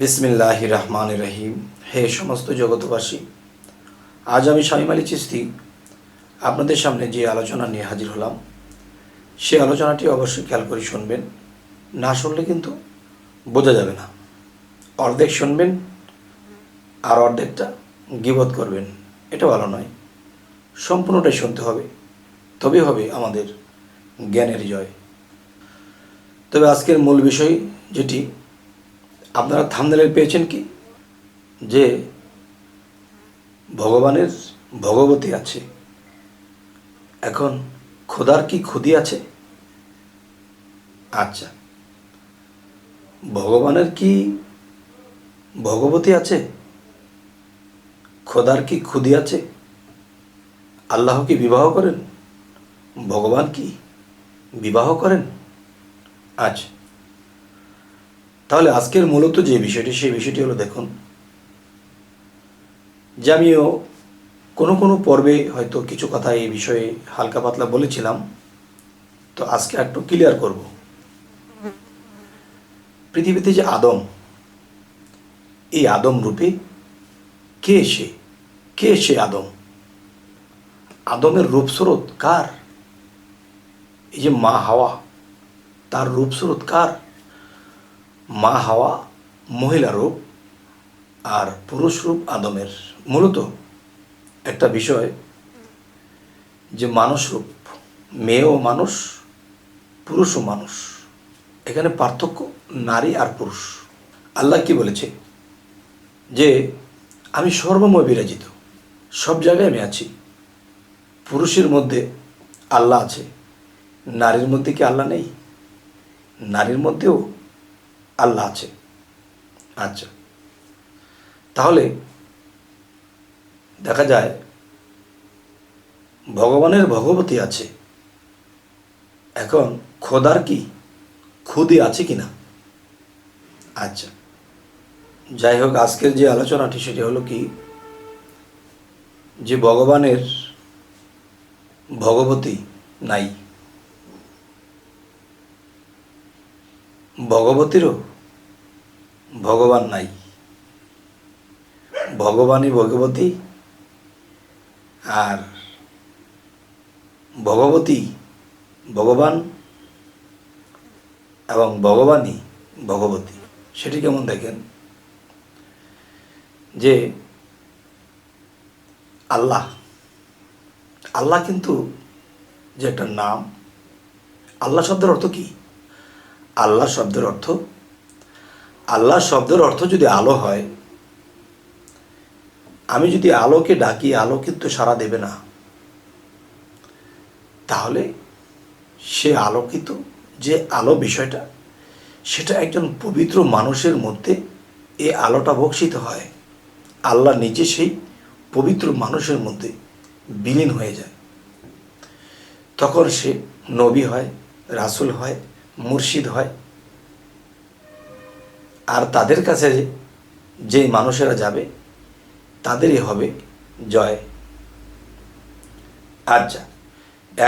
বিসমিল্লাহ রহমান রহিম। হে সমস্ত জগতবাসী আজ আমি শামিম আলী চিস্তি আপনাদের সামনে যে আলোচনা নিয়ে হাজির হলাম, সে আলোচনাটি অবশ্যই খেয়াল করে শুনবেন। না শুনলে কিন্তু বোঝা যাবে না। অর্ধেক শুনবেন আর অর্ধেকটা গিবত করবেন। এটা ভালো নয়। সম্পূর্ণটাই শুনতে হবে। তবে হবে আমাদের জ্ঞানের জয়। তবে আজকের মূল বিষয় যেটি আপনারা থামনেলে পেয়েছেন কি? যে ভগবানের ভগবতী আছে। এখন খোদার কি খুদি আছে? আচ্ছা। ভগবানের কি ভগবতী আছে? খোদার কি খুদি আছে? আল্লাহ কি বিবাহ করেন? ভগবান কি বিবাহ করেন? আচ্ছা। তাহলে আজকের মূলত যে বিষয়টি, সেই বিষয়টি হলো দেখুন, যে আমিও কোনো কোনো পর্বে হয়তো কিছু কথা এই বিষয়ে হালকা পাতলা বলেছিলাম, তো আজকে একটু ক্লিয়ার করব। পৃথিবীতে যে আদম, এই আদম রূপে কে সে? কে সে আদম? আদমের রূপস্রোত কার? এই যে মা হাওয়া, তার রূপস্রোত কার? মা হাওয়া, মহিলা রূপ আর পুরুষ রূপ আদমের। মূলত একটা বিষয় যে মানুষ রূপ মেয়েও মানুষ পুরুষও মানুষ। এখানে পার্থক্য নারী আর পুরুষ। আল্লাহ কি বলেছে? যে আমি সর্বময় বিরাজিত, সব জায়গায় আমি আছি। পুরুষের মধ্যে আল্লাহ আছে, নারীর মধ্যে কি আল্লাহ নেই? নারীর মধ্যেও আল্লাহ আছে। আচ্ছা। তাহলে দেখা যায় ভগবানের ভগবতী আছে। এখন খোদার কি? খুদি আছে কি না আচ্ছা। যাই হোক, আজকের যে আলোচনাটি সেটি হলো কি? যে ভগবানের ভগবতী নাই। ভগবতীরও ভগবান নাই। ভগবানই ভগবতী আর ভগবতী ভগবান এবং ভগবানই ভগবতী। সেটি কেমন দেখেন? যে আল্লাহ আল্লাহ কিন্তু যে একটা নাম, আল্লাহ শব্দের অর্থ কি? আল্লাহ শব্দের অর্থ আল্লাহ শব্দের অর্থ যদি আলো হয়, আমি যদি আলোকে ডাকি আলো কিন্তু সারা দেবে না। তাহলে সে আলোকিত যে আলো বিষয়টা, সেটা একজন পবিত্র মানুষের মধ্যে এ আলোটা বক্ষিত হয়। আল্লাহ নিজে সেই পবিত্র মানুষের মধ্যে বিলীন হয়ে যায়। তখন সে নবী হয়, রাসুল হয়, মুর্শিদ হয় আর তাদের কাছে যেই মানুষেরা যাবে, তাদেরই হবে জয়। আচ্ছা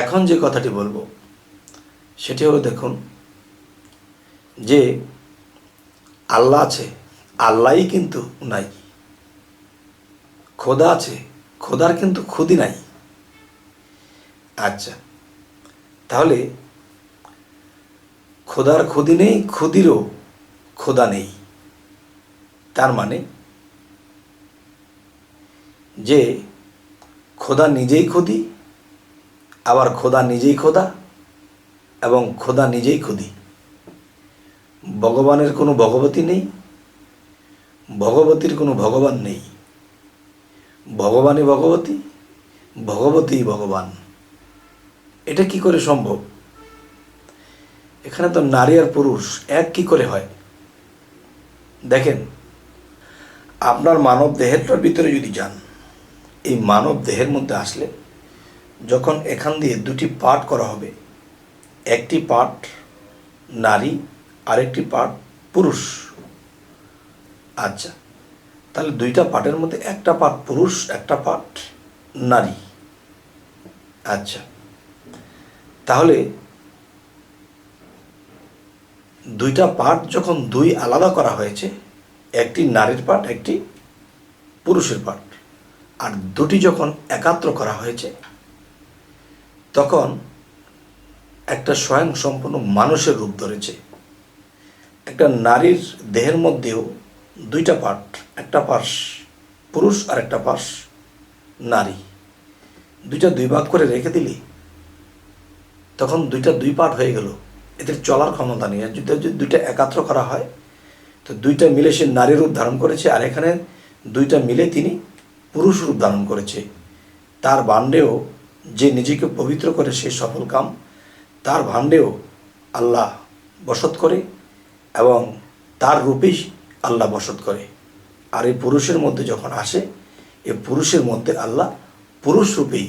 এখন যে কথাটি বলব, সেটি হলো দেখুন যে আল্লাহ আছে, আল্লাহই কিন্তু নাই। খোদা আছে, খোদার কিন্তু খুদি নাই। আচ্ছা তাহলে খোদার খুদি নেই খুদিরও খোদা নেই। তার মানে যে খোদা নিজেই খুদি আবার খোদা নিজেই খোদা এবং খোদা নিজেই খুদি ভগবানের কোনো ভগবতী নেই, ভগবতীর কোনো ভগবান নেই। ভগবানই ভগবতী ভগবতী ভগবান। এটা কি করে সম্ভব? এখানে তো নারী আর পুরুষ, এক কি করে হয়? দেখেন, আপনার মানব দেহেরটার ভিতরে যদি যান, এই মানব দেহের মধ্যে আসলে যখন এখান দিয়ে দুটি পার্ট করা হবে, একটি পার্ট নারী, আরেকটি পার্ট পুরুষ। আচ্ছা তাহলে দুইটা পার্টের মধ্যে একটা পার্ট পুরুষ, একটা পার্ট নারী। আচ্ছা তাহলে দুইটা পার্ট যখন দুই আলাদা করা হয়েছে, একটি নারীর পাঠ, একটি পুরুষের পাঠ। আর দুটি যখন একাত্র করা হয়েছে, তখন একটা স্বয়ং সম্পূর্ণ মানুষের রূপ ধরেছে। একটা নারীর দেহের মধ্যেও দুইটা পার্ট একটা পাশ পুরুষ আর একটা পাশ নারী। দুইটা দুই ভাগ করে রেখে দিলি তখন দুইটা দুই পার্ট হয়ে গেল। এদের চলার ক্ষমতা নেই। যদি দুইটা একাত্র করা হয়, তো দুইটা মিলে সে নারী রূপ ধারণ করেছে, আর এখানে দুইটা মিলে তিনি পুরুষ রূপ ধারণ করেছে। তার ভাণ্ডেও যে নিজেকে পবিত্র করে সে সফল কাম, তার ভাণ্ডেও আল্লাহ বসত করে এবং তার রূপেই আল্লাহ বসত করে। আর এই পুরুষের মধ্যে যখন আসে এ পুরুষের মধ্যে আল্লাহ পুরুষ রূপেই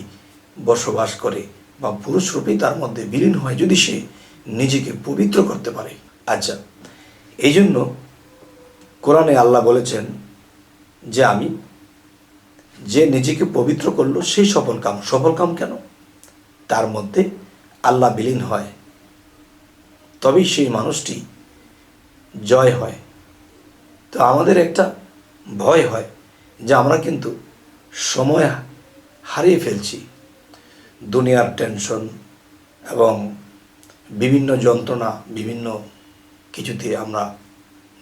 বসবাস করে বা পুরুষ রূপেই তার মধ্যে বিলীন হয়। যদি সে নিজেকে পবিত্র করতে পারে। আচ্ছা এই জন্য কোরআনে আল্লাহ বলেছেন যে আমি যে নিজেকে পবিত্র করল সেই সফল কাম। সফল কাম কেন? তার মধ্যে আল্লাহ বিলীন হয়, তবেই সেই মানুষটি জয় হয়। তো আমাদের একটা ভয় হয় যে আমরা কিন্তু সময় হারিয়ে ফেলছি। দুনিয়ার টেনশন এবং বিভিন্ন যন্ত্রণা, বিভিন্ন কিছুতে আমরা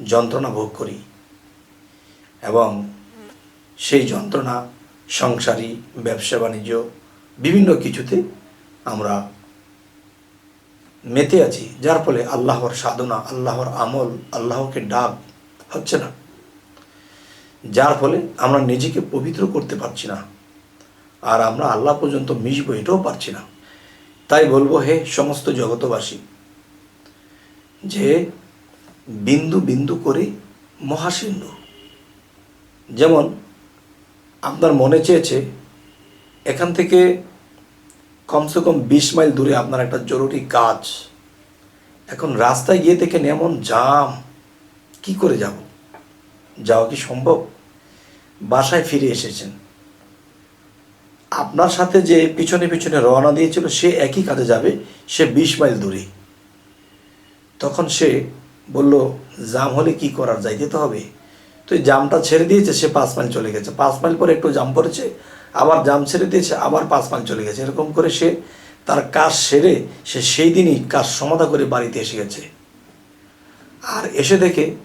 যন্ত্রণা ভোগ করি এবং সেই যন্ত্রণা, সংসারী, ব্যবসা বাণিজ্য, বিভিন্ন কিছুতে আমরা মেতে আছি। যার ফলে আল্লাহর সাধনা, আল্লাহর আমল, আল্লাহকে ডাক হচ্ছে না। যার ফলে আমরা নিজেকে পবিত্র করতে পারছি না। আর আমরা আল্লাহ পর্যন্ত মিশবো এটাও পারছি না। তাই বলব, হে সমস্ত জগতবাসী যে বিন্দু বিন্দু করে মহাসিন্ধু যেমন আপনার মনে চেয়েছে, এখান থেকে কমসে কম বিশ মাইল দূরে আপনার একটা জরুরি কাজ। এখন রাস্তায় গিয়ে দেখেন এমন জাম, কি করে যাব? যাওয়া কি সম্ভব? বাসায় ফিরে এসেছেন। আপনার সাথে যে পিছনে পিছনে রওনা দিয়েছিল, সে একই কাজে যাবে, সে বিশ মাইল দূরে। তখন সে বলল, জাম হলে কি করার? যাইতে তো হবে। তো এই জামটা ছেড়ে দিয়েছে, সে পাঁচ মাইল চলে গেছে। পাঁচ মাইল পরে একটু জাম পড়েছে, আবার জাম ছেড়ে দিয়েছে, আবার পাঁচ মাইল চলে গেছে। এরকম করে সে তার কাজ সেরে সে সেই দিনই কাজ সমাধা করে বাড়িতে এসে গেছে। আর এসে দেখে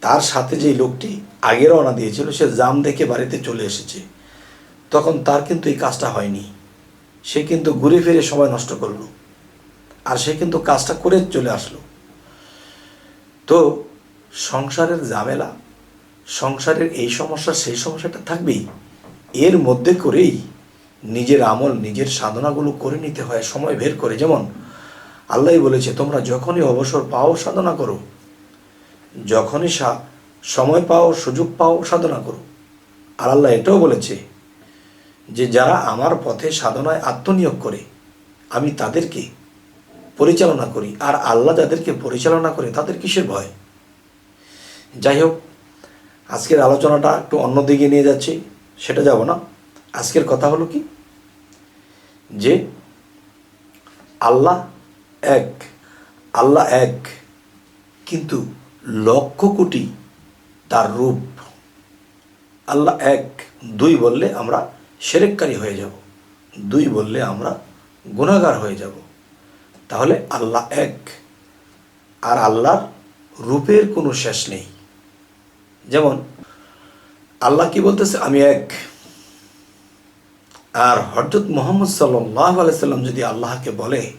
তার সাথে যে লোকটি আগে রওনা দিয়েছিল, সে জাম দেখে বাড়িতে চলে এসেছে। তখন তার কিন্তু এই কাজটা হয়নি। সে কিন্তু ঘুরে ফিরে সময় নষ্ট করল। আর সে কিন্তু কাজটা করে চলে আসলো। তো সংসারের ঝামেলা, সংসারের এই সমস্যা, সেই সমস্যাটা থাকবেই। এর মধ্যে করেই নিজের আমল, নিজের সাধনাগুলো করে নিতে হয়, সময় বের করে। যেমন আল্লাহ বলেছে, তোমরা যখনই অবসর পাও, সাধনা করো। যখনই সময় পাও, সুযোগ পাও, সাধনা করো। আর আল্লাহ এটাও বলেছে যে যারা আমার পথে সাধনায় আত্মনিয়োগ করে, আমি তাদেরকে পরিচালনা করি। আর আল্লাহ যাদেরকে পরিচালনা করে, তাদের কিসের ভয়? যাই হোক, আজকের আলোচনাটা একটু অন্য দিকে নিয়ে যাচ্ছি, সেটা যাব না। আজকের কথা হলো কি? যে আল্লাহ এক আল্লাহ এক, কিন্তু লক্ষ কোটি তার রূপ। আল্লাহ এক, দুই বললে আমরা সেরেককারী হয়ে যাব। দুই বললে আমরা গুণাগার হয়ে যাব। তাহলে আল্লাহ এক, আর আল্লাহর রূপের কোনো শেষ নেই। যেমন, আল্লাহ কি বলতেছে? আমি এক, আর হজরত মোহাম্মদ সাল্লাহ আলাইসাল্লাম যদি আল্লাহকে বলে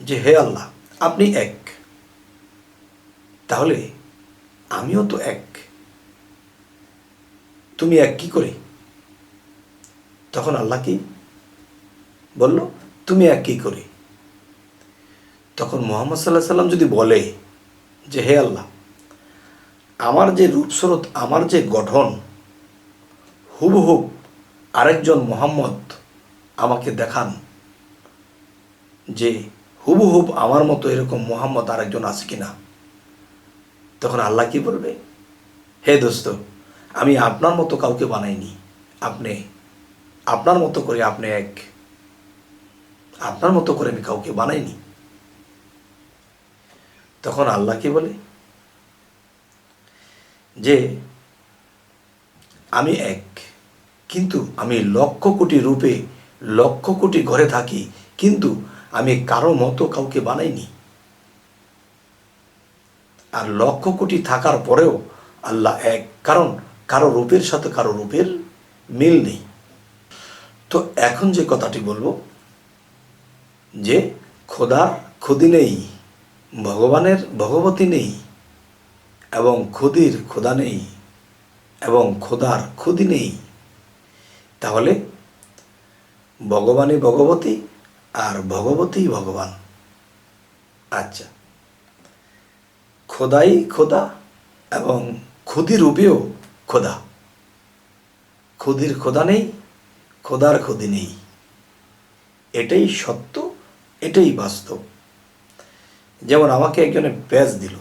যে, হে আল্লাহ, আপনি এক, তাহলে আমিও তো এক। তুমি এক কি করে? তখন আল্লাহ কি বলল, তুমি এক কি করে? তখন মোহাম্মদ সাল্লাহ সাল্লাম যদি বলে যে, হে আল্লাহ, আমার যে রূপস্রোত আমার যে গঠন হুবহুব আরেকজন মোহাম্মদ আমাকে দেখান যে হুবহুব আমার মতো এরকম মোহাম্মদ আরেকজন আছে কিনা? তখন আল্লাহ কি বলবে, হে দোস্ত, আমি আপনার মতো কাউকে বানাইনি। আপনি আপনার মতো করে আপনি এক, আপনার মতো করে আমি কাউকে বানাইনি। তখন আল্লাহ কি বলে? যে, আমি এক, কিন্তু আমি লক্ষ কোটি রূপে লক্ষ কোটি ঘরে থাকি, কিন্তু আমি কারও মতো কাউকে বানাইনি। আর লক্ষ কোটি থাকার পরেও আল্লাহ এক, কারণ কারও রূপের সাথে কারও রূপের মিল নেই। তো এখন যে কথাটি বলব, যে খোদার খুদি নেই, ভগবানের ভগবতী নেই, এবং খুদির খোদা নেই, এবং খোদার খুদি নেই, তাহলে ভগবানই ভগবতী আর ভগবতী ভগবান। আচ্ছা খোদাই খোদা এবং খুদি রূপেও খোদা। খুদির খোদা নেই খোদার খুদি নেই। এটাই সত্য, এটাই বাস্তব। যেমন আমাকে একজনে প্যাচ দিল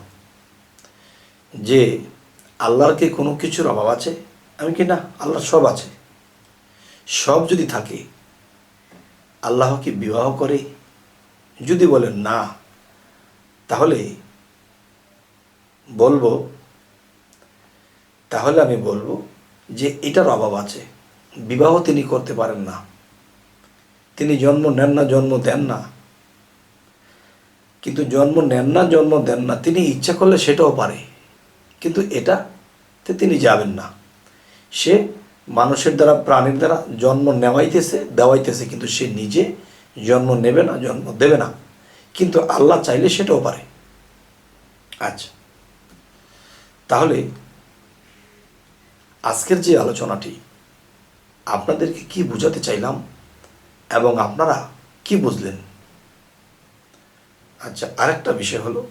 যে, আল্লাহর কি কোনো কিছুর অভাব আছে? আমি কি না আল্লাহ সব আছে। সব যদি থাকে, আল্লাহ কি বিবাহ করে? যদি বলেন, না, তাহলে বলব, তাহলে আমি বলব যে, এটার অভাব আছে। বিবাহ তিনি করতে পারেন না। তিনি জন্ম নেন না, জন্ম দেন না। কিন্তু জন্ম নেন না, জন্ম দেন না, তিনি ইচ্ছা করলে সেটাও পারে। কিন্তু এটাতে তিনি যাবেন না। সে মানুষের দ্বারা, প্রাণীর দ্বারা জন্ম নেওয়াইতেছে, দেওয়াইতেছে, কিন্তু সে নিজে জন্ম নেবে না, জন্ম দেবে না। কিন্তু আল্লাহ চাইলে সেটাও পারে। আচ্ছা। তাহলে আজকের যে আলোচনাটি আপনাদেরকে কি বোঝাতে চাইলাম? এবং আপনারা কি বুঝলেন? আচ্ছা আরেকটা বিষয় হলো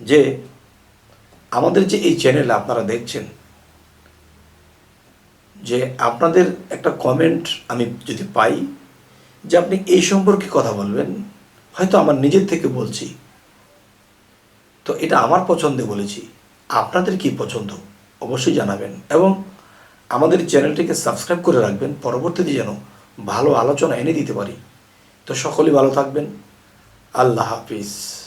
যে আমাদের যে এই চ্যানেলে আপনারা দেখছেন, যে আপনাদের একটা কমেন্ট আমি যদি পাই যে আপনি এই সম্পর্কে কথা বলবেন, হয়তো আমার নিজের থেকে বলছি। তো এটা আমার পছন্দে বলেছি। আপনাদের কি পছন্দ? অবশ্যই জানাবেন। এবং আমাদের চ্যানেলটিকে সাবস্ক্রাইব করে রাখবেন। পরবর্তীতে যেন ভালো আলোচনা এনে দিতে পারি। তো সকলেই ভালো থাকবেন। আল্লাহ হাফিজ।